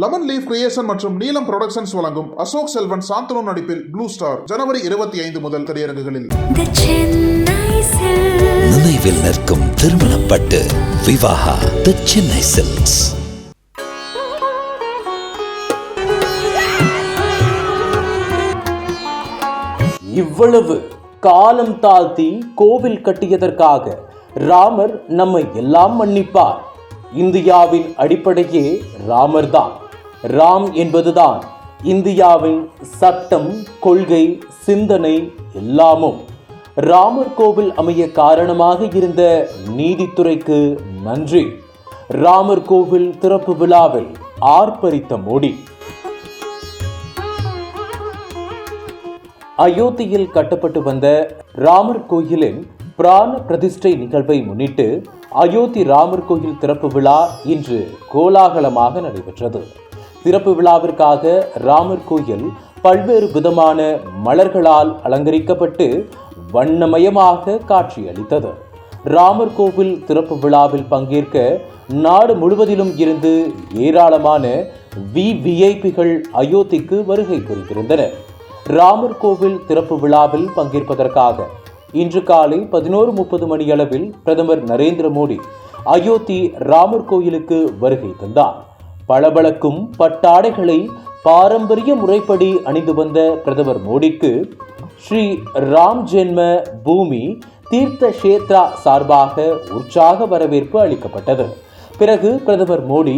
Lemon leaf creation மற்றும் நீலம் productions வழங்கும் அசோக் செல்வன் சாந்தனு நடிப்பில் ப்ளூ ஸ்டார் ஜனவரி இருபத்தி ஐந்து முதல் திரையரங்குகளில். The Chennai Silks. நினைவில் நிற்கும் திருமணப்பட்டு விவாகா தி சென்னை சில்க்ஸ் இவ்வளவு காலம் தாழ்த்தி கோவில் கட்டியதற்காக ராமர் நம்மை எல்லாம் மன்னிப்பார். இந்தியாவின் அடிப்படையே ராமர்தான். ராம் என்பதுதான் இந்தியாவின் சட்டம் கொள்கை சிந்தனை எல்லாமும். ராமர் கோவில் அமைய காரணமாக இருந்த நீதித்துறைக்கு நன்றி. ராமர் கோவில் திறப்பு விழாவில் ஆர்ப்பரித்த மோடி. அயோத்தியில் கட்டப்பட்டு வந்த ராமர் கோயிலின் பிராண பிரதிஷ்டை நிகழ்வை முன்னிட்டு அயோத்தி ராமர் கோயில் திறப்பு விழா இன்று கோலாகலமாக நடைபெற்றது. திறப்பு விழாவிற்காக ராமர் கோயில் பல்வேறு விதமான மலர்களால் அலங்கரிக்கப்பட்டு வண்ணமயமாக காட்சியளித்தது. ராமர் கோவில் திறப்பு விழாவில் பங்கேற்க நாடு முழுவதிலும் இருந்து ஏராளமான விவிஐபிகள் அயோத்திக்கு வருகை புரிந்திருந்தனர் ராமர் கோவில் திறப்பு விழாவில் பங்கேற்பதற்காக இன்று காலை பதினோரு முப்பது மணியளவில் பிரதமர் நரேந்திர மோடி அயோத்தி ராமர் கோயிலுக்கு வருகை தந்தார். பளபளக்கும் பட்டாடைகளை பாரம்பரிய முறைப்படி அணிந்து வந்த பிரதமர் மோடிக்கு ஸ்ரீ ராம் ஜென்ம பூமி தீர்த்த கஷேத்ரா சார்பாக உற்சாக வரவேற்பு அளிக்கப்பட்டது. பிறகு பிரதமர் மோடி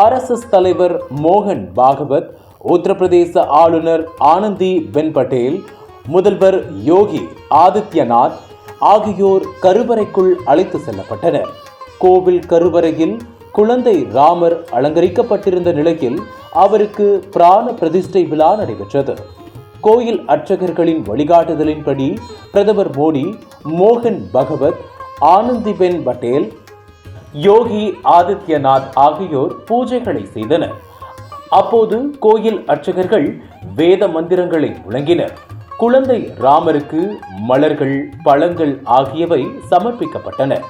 ஆர்எஸ்எஸ் தலைவர் மோகன் பாகவத் உத்தரப்பிரதேச ஆளுநர் ஆனந்தி பென் பட்டேல் முதல்வர் யோகி ஆதித்யநாத் ஆகியோர் கருவறைக்குள் அழைத்து செல்லப்பட்டனர். கோவில் கருவறையில் குழந்தை ராமர் அலங்கரிக்கப்பட்டிருந்த நிலையில் அவருக்கு பிராண பிரதிஷ்டை விழா நடைபெற்றது. கோயில் அர்ச்சகர்களின் வழிகாட்டுதலின்படி பிரதமர் மோடி மோகன் பகவத் ஆனந்திபென் பட்டேல் யோகி ஆதித்யநாத் ஆகியோர் பூஜைகளை செய்தனர். அப்போது கோயில் அர்ச்சகர்கள் வேத மந்திரங்களை முழங்கினர். குழந்தை ராமருக்கு மலர்கள் பழங்கள் ஆகியவை சமர்ப்பிக்கப்பட்டன.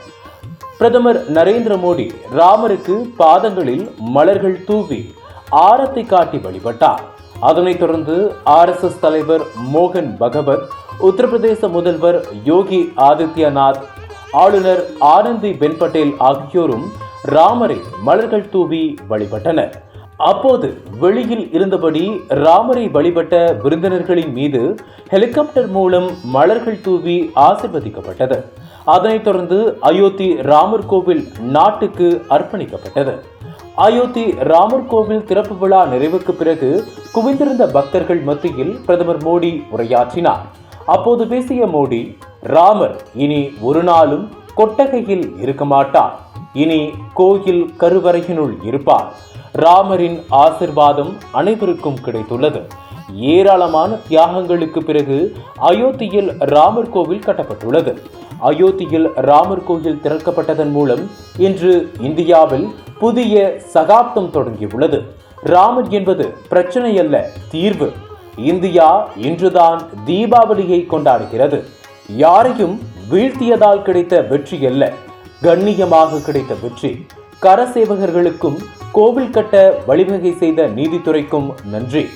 பிரதமர் நரேந்திர மோடி ராமருக்கு பாதங்களில் மலர்கள் தூவி ஆரத்தை காட்டி வழிபட்டார். அதனைத் தொடர்ந்து ஆர்எஸ்எஸ் தலைவர் மோகன் பகவத் உத்தரப்பிரதேச முதல்வர் யோகி ஆதித்யநாத் ஆளுநர் ஆனந்தி பென் பட்டேல் ஆகியோரும் ராமரை மலர்கள் தூவி வழிபட்டனர். அப்போது வெளியில் இருந்தபடி ராமரை வழிபட்ட விருந்தினர்களின் மீது ஹெலிகாப்டர் மூலம் மலர்கள் தூவி ஆசிர்வதிக்கப்பட்டது. அதனைத் தொடர்ந்து அயோத்தி ராமர் கோவில் நாட்டுக்கு அர்ப்பணிக்கப்பட்டது. அயோத்தி ராமர் கோவில் திறப்பு விழா நிறைவுக்கு பிறகு குவிந்திருந்த பக்தர்கள் மத்தியில் பிரதமர் மோடி உரையாற்றினார். அப்போது பேசிய மோடி ராமர் இனி ஒரு நாளும் கொட்டகையில் இருக்க மாட்டார். இனி கோயில் கருவறையினுள் இருப்பார். ராமரின் ஆசிர்வாதம் அனைவருக்கும் கிடைத்துள்ளது. ஏராளமான தியாகங்களுக்கு பிறகு அயோத்தியில் ராமர் கோவில் கட்டப்பட்டுள்ளது. அயோத்தியில் ராமர் கோயில் திறக்கப்பட்டதன் மூலம் இன்று இந்தியாவில் புதிய சகாப்தம் தொடங்கியுள்ளது. ராமர் என்பது பிரச்சனை அல்ல தீர்வு. இந்தியா இன்றுதான் தீபாவளியை கொண்டாடுகிறது. யாரையும் வீழ்த்தியதால் கிடைத்த வெற்றி அல்ல கண்ணியமாக கிடைத்த வெற்றி. கரசேவகர்களுக்கும் கோவில் கட்ட வழிவகை செய்த நீதித்துறைக்கும் நன்றி.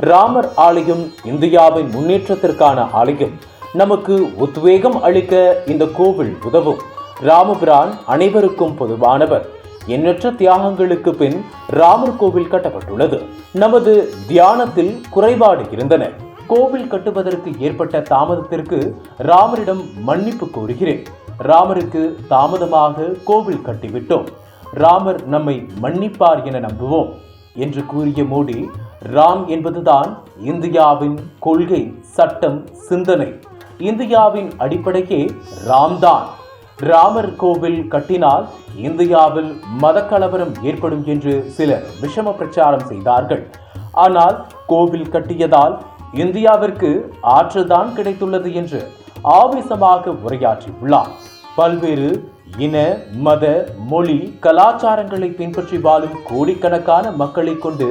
ராமர் ஆலயம் இந்தியாவின் முன்னேற்றத்திற்கான ஆலயம் நமக்கு உத்வேகம் அளிக்க இந்த கோவில் உதவும். ராமபிரான் அனைவருக்கும் பொதுவானவர். எண்ணற்ற தியாகங்களுக்கு பின் ராமர் கோவில் கட்டப்பட்டுள்ளது. நமது தியானத்தில் குறைபாடு இருந்தன. கோவில் கட்டுவதற்கு ஏற்பட்ட தாமதத்திற்கு ராமரிடம் மன்னிப்பு கோருகிறேன். ராமருக்கு தாமதமாக கோவில் கட்டிவிட்டோம். ராமர் நம்மை மன்னிப்பார் என நம்புவோம். என்று கூறிய மோடி ராம் என்பதுதான் இந்தியாவின் கொள்கை சட்டம் சிந்தனை. இந்தியாவின் அடிப்படையே ராம்தான். ராமர் கோவில் கட்டினால் இந்தியாவில் மதக்கலவரம் ஏற்படும் என்று சிலர் விஷம பிரச்சாரம் செய்தார்கள். ஆனால் கோவில் கட்டியதால் இந்தியாவிற்கு ஆற்றுதான் கிடைத்துள்ளது என்று ஆவேசமாக உரையாற்றியுள்ளார். பல்வேறு இன மத மொழி கலாச்சாரங்களை பின்பற்றி வாழும் கோடிக்கணக்கான மக்களை கொண்டு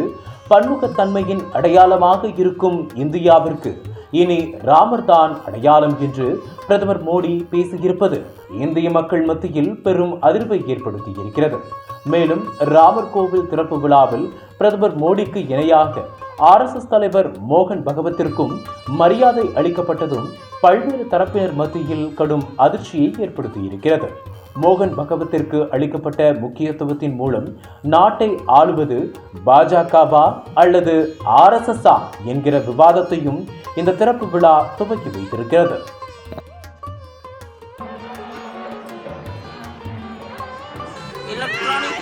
பன்முகத்தன்மையின் அடையாளமாக இருக்கும் இந்தியாவிற்கு இனி ராமர் தான் அடையாளம் என்று பிரதமர் மோடி பேசியிருப்பது இந்திய மக்கள் மத்தியில் பெரும் அதிர்வை ஏற்படுத்தி இருக்கிறது மேலும் ராமர் கோவில் திறப்பு விழாவில் பிரதமர் மோடிக்கு இணையாக ஆர்எஸ்எஸ் தலைவர் மோகன் பகவத்திற்கும் மரியாதை அளிக்கப்பட்டதும் பல்வேறு தரப்பினர் மத்தியில் கடும் அதிர்ச்சியை ஏற்படுத்தியிருக்கிறது. மோகன் பகவத்திற்கு அளிக்கப்பட்ட முக்கியத்துவத்தின் மூலம் நாட்டை ஆளுவது பாஜகவா அல்லது ஆர்எஸ்எஸ்ஆ என்கிற விவாதத்தையும் இந்த திறப்பு விழா துவக்கி வைத்திருக்கிறது. Electronic